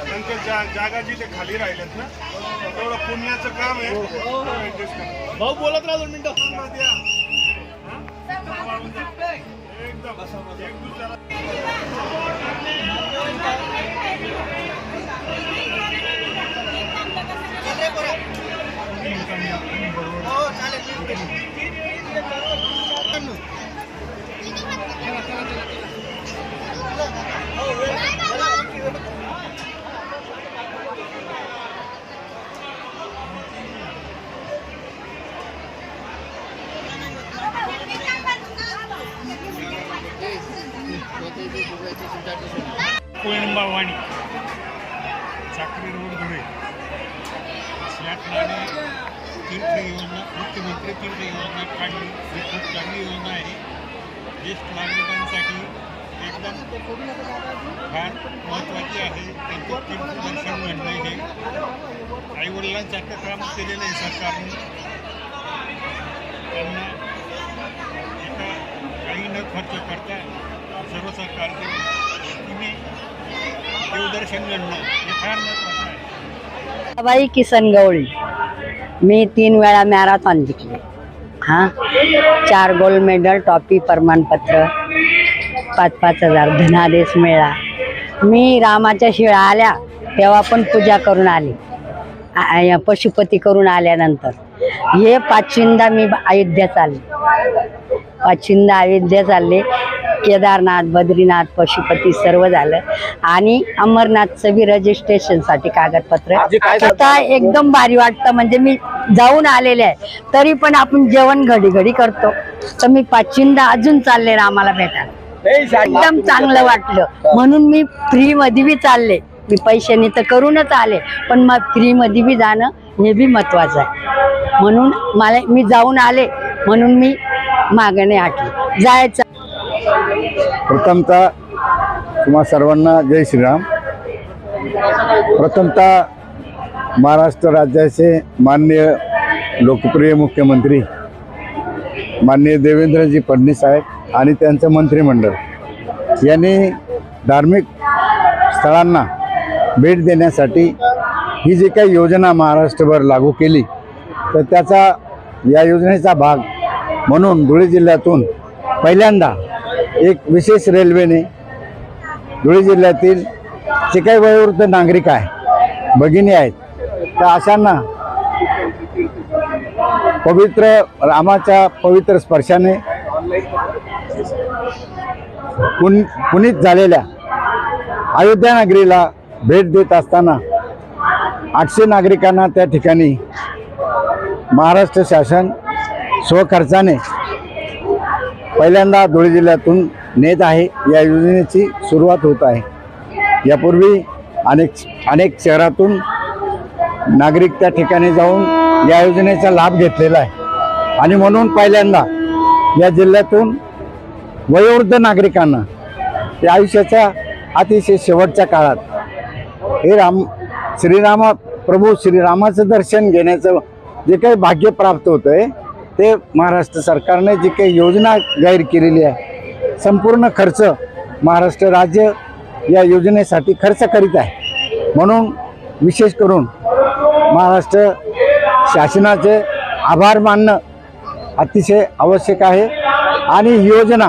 त्यांच्या जा- जागा जिथे खाली राहिल्यात ना तेवढं पुण्याचं काम आहे. भाऊ बोलत राहा दोन मिनिटं. हा? एकदम एक दुसऱ्याला चाकरी रोड धुळे. या ठिकाणी तीर्थ योजना मुख्यमंत्री तीर्थ योजना काढली. ही खूप चांगली योजना आहे. ज्येष्ठ नागरिकांसाठी एकदम फार महत्त्वाची आहे. त्यांचं तीर्थदर्शन घडणं हे आईवडिलांसारखं काम केलेलं आहे सरकारने. त्यांना एका काही न खर्च करता सर्व सरकारचे तुम्ही देवदर्शन घडणं हे फार आहे. बाई किसन गवळी. मी तीन वेळा मॅरेथॉन जिंकले. हां? चार गोल्ड मेडल टॉपी प्रमाणपत्र पाच पाच हजार धनादेश मिळाला. मी रामाच्या शिळा आल्या तेव्हा पण पूजा करून आली. आ- आ- पशुपती करून आल्यानंतर. हे पाचविंदा मी अयोध्या चालले. पाचविंदा अयोध्या चालले. केदारनाथ बद्रीनाथ पशुपती सर्व झालं. आणि अमरनाथचं बी रजिस्ट्रेशनसाठी कागदपत्र. आता एकदम भारी वाटतं. म्हणजे मी जाऊन आलेले आहे. तरी पण आपण जेवण घडी घडी करतो. तर मी पाचविंदा अजून चालले रामाला भेटायला. एकदम चांगलं वाटलं. म्हणून मी फ्री मध्ये बी चालले. मी पैशाने तर करूनच आले. पण मग फ्री मध्ये बी जाणं हे बी महत्वाचं आहे. म्हणून मला मी जाऊन आले. म्हणून मी मागणे हटले. जायचं. प्रथमतः तुम्हा सर्वांना जय श्रीराम. प्रथमतः महाराष्ट्र राज्याचे माननीय लोकप्रिय मुख्यमंत्री माननीय देवेंद्रजी फडणवीस साहेब आणि त्यांचं मंत्रिमंडळ. यांनी धार्मिक स्थळांना भेट देण्यासाठी ही जी काही योजना महाराष्ट्रभर लागू केली तर त्याचा या योजनेचा भाग म्हणून धुळे जिल्ह्यातून पहिल्यांदा एक विशेष रेल्वेने धुळे जिल्ह्यातील जे काही वयोवृद्ध नागरिक आहे भगिनी आहेत. त्या अशांना पवित्र रामाच्या पवित्र स्पर्शाने पुन पुनीत झालेल्या अयोध्या नगरीला भेट देत असताना आठशे नागरिकांना त्या ठिकाणी महाराष्ट्र शासन स्वखर्चाने पहिल्यांदा धुळे जिल्ह्यातून नेत आहे. या योजनेची सुरुवात होत आहे. यापूर्वी अनेक अनेक शहरातून नागरिक त्या ठिकाणी जाऊन या योजनेचा लाभ घेतलेला आहे. आणि म्हणून पहिल्यांदा या जिल्ह्यातून वयोवृद्ध नागरिकांना या आयुष्याच्या अतिशय शेवटच्या काळात हे राम श्रीरामा प्रभू श्रीरामाचं दर्शन घेण्याचं जे काही भाग्य प्राप्त होतं आहे ते महाराष्ट्र सरकारने जी काही योजना जाहीर केलेली आहे संपूर्ण खर्च महाराष्ट्र राज्य या योजनेसाठी खर्च करीत आहे. म्हणून विशेष करून महाराष्ट्र शासनाचे आभार मानणं अतिशय आवश्यक आहे आणि योजना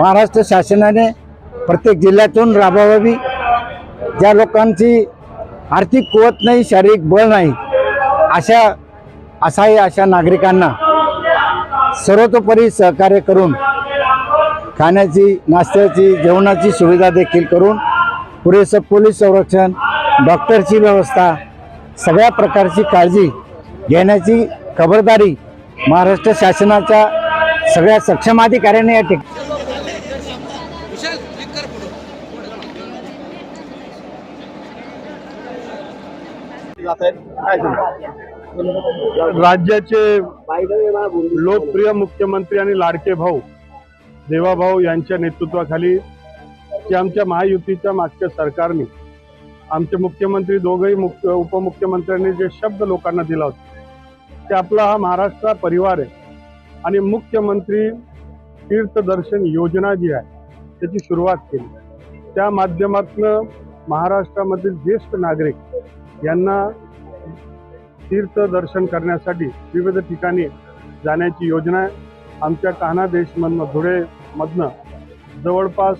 महाराष्ट्र शासनाने प्रत्येक जिल्ह्यातून राबवावी. ज्या लोकांची आर्थिक कुवत नाही शारीरिक बळ नाही अशा असाही अशा नागरिकांना सर्वतोपरी सहकार्य करून खाण्याची नाश्त्याची जेवणाची सुविधा देखील करून पुरेसं पोलीस संरक्षण डॉक्टरची व्यवस्था सगळ्या प्रकारची काळजी घेण्याची खबरदारी महाराष्ट्र शासनाच्या सगळ्या सक्षम अधिकाऱ्यांनी या ठिकाणी पुढं. राज्याचे लोकप्रिय मुख्यमंत्री आणि लाडके भाऊ देवाभाऊ यांच्या नेतृत्वाखाली की आमच्या महायुतीच्या मागच्या सरकारने आमचे मुख्यमंत्री दोघंही मुख्य उपमुख्यमंत्र्यांनी जे शब्द लोकांना दिला होता ते आपला हा महाराष्ट्र परिवार आहे. आणि मुख्यमंत्री तीर्थदर्शन योजना जी आहे त्याची सुरुवात केली. त्या माध्यमातून महाराष्ट्रामधील ज्येष्ठ नागरिक यांना तीर्थ दर्शन करण्यासाठी विविध ठिकाणी जाण्याची योजना आहे. आमच्या कान्हा देशमधनं धुळेमधनं जवळपास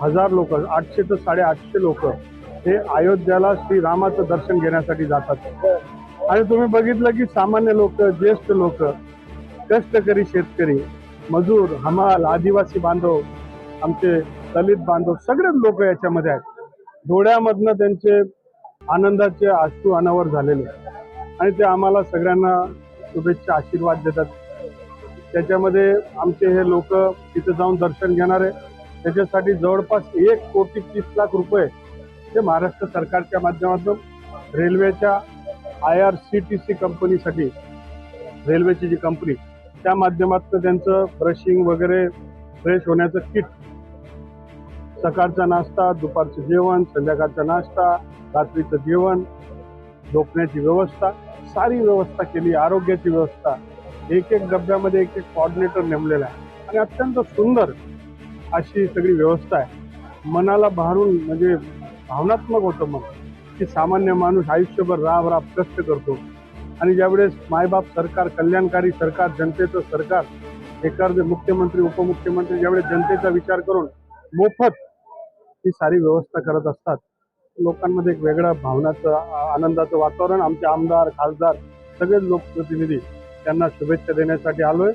हजार लोक आठशे ते साडेआठशे लोक हे अयोध्याला श्रीरामाचं दर्शन घेण्यासाठी जातात. आणि तुम्ही बघितलं की सामान्य लोक ज्येष्ठ लोक कष्टकरी शेतकरी मजूर हमाल आदिवासी बांधव आमचे दलित बांधव सगळेच लोक याच्यामध्ये आहेत. डोळ्यामधनं त्यांचे आनंदाचे अश्रू अनावर झालेले आहेत. आणि ते आम्हाला सगळ्यांना शुभेच्छा आशीर्वाद देतात. त्याच्यामध्ये आमचे हे लोक तिथे जाऊन दर्शन घेणार आहे. त्याच्यासाठी जवळपास एक कोटी तीस लाख रुपये ते महाराष्ट्र सरकारच्या माध्यमातून रेल्वेच्या I R C T C कंपनीसाठी रेल्वेची जी कंपनी त्या माध्यमातून त्यांचं ब्रशिंग वगैरे फ्रेश होण्याचं किट सकाळचा नाश्ता दुपारचं जेवण संध्याकाळचा नाश्ता रात्रीचं जेवण झोपण्याची व्यवस्था सारी व्यवस्था केली आरोग्याची व्यवस्था. एक एक डब्यामध्ये एक एक कॉर्डिनेटर नेमलेला आहे. आणि अत्यंत सुंदर अशी सगळी व्यवस्था आहे. मनाला भारून म्हणजे भावनात्मक होतं मग की सामान्य माणूस आयुष्यभर राब राब कष्ट करतो. आणि ज्यावेळेस मायबाप सरकार कल्याणकारी सरकार जनतेचं सरकार एखादे मुख्यमंत्री उपमुख्यमंत्री ज्यावेळेस जनतेचा विचार करून मोफत ही सारी व्यवस्था करत असतात लोकांमध्ये एक वेगळ्या भावनाचं आनंदाचं वातावरण आमचे आमदार खासदार सगळेच लोकप्रतिनिधी त्यांना शुभेच्छा देण्यासाठी आलोय.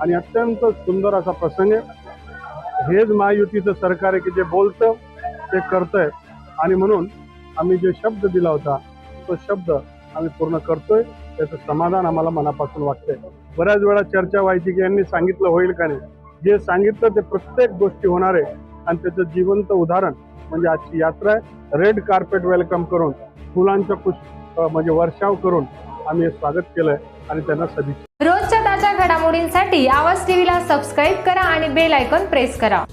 आणि अत्यंत सुंदर असा प्रसंग आहे. हेच महायुतीचं सरकार आहे की जे बोलतं ते करतंय. आणि म्हणून आम्ही जे शब्द दिला होता तो शब्द आम्ही पूर्ण करतोय. त्याचं समाधान आम्हाला मनापासून वाटतंय. बऱ्याच वेळा चर्चा व्हायची की यांनी सांगितलं होईल का नाही? जे सांगितलं ते प्रत्येक गोष्टी होणार आहे. आणि त्याचं जिवंत उदाहरण म्हणजे आजची यात्रा आहे. रेड कार्पेट वेलकम करून फुलांचं पुष्प म्हणजे वर्षाव करून आम्ही हे स्वागत केलंय आणि त्यांना सदिच्छा. रोजच्या ताज्या घडामोडींसाठी आवाज टीव्हीला सबस्क्राईब करा आणि बेल आयकॉन प्रेस करा.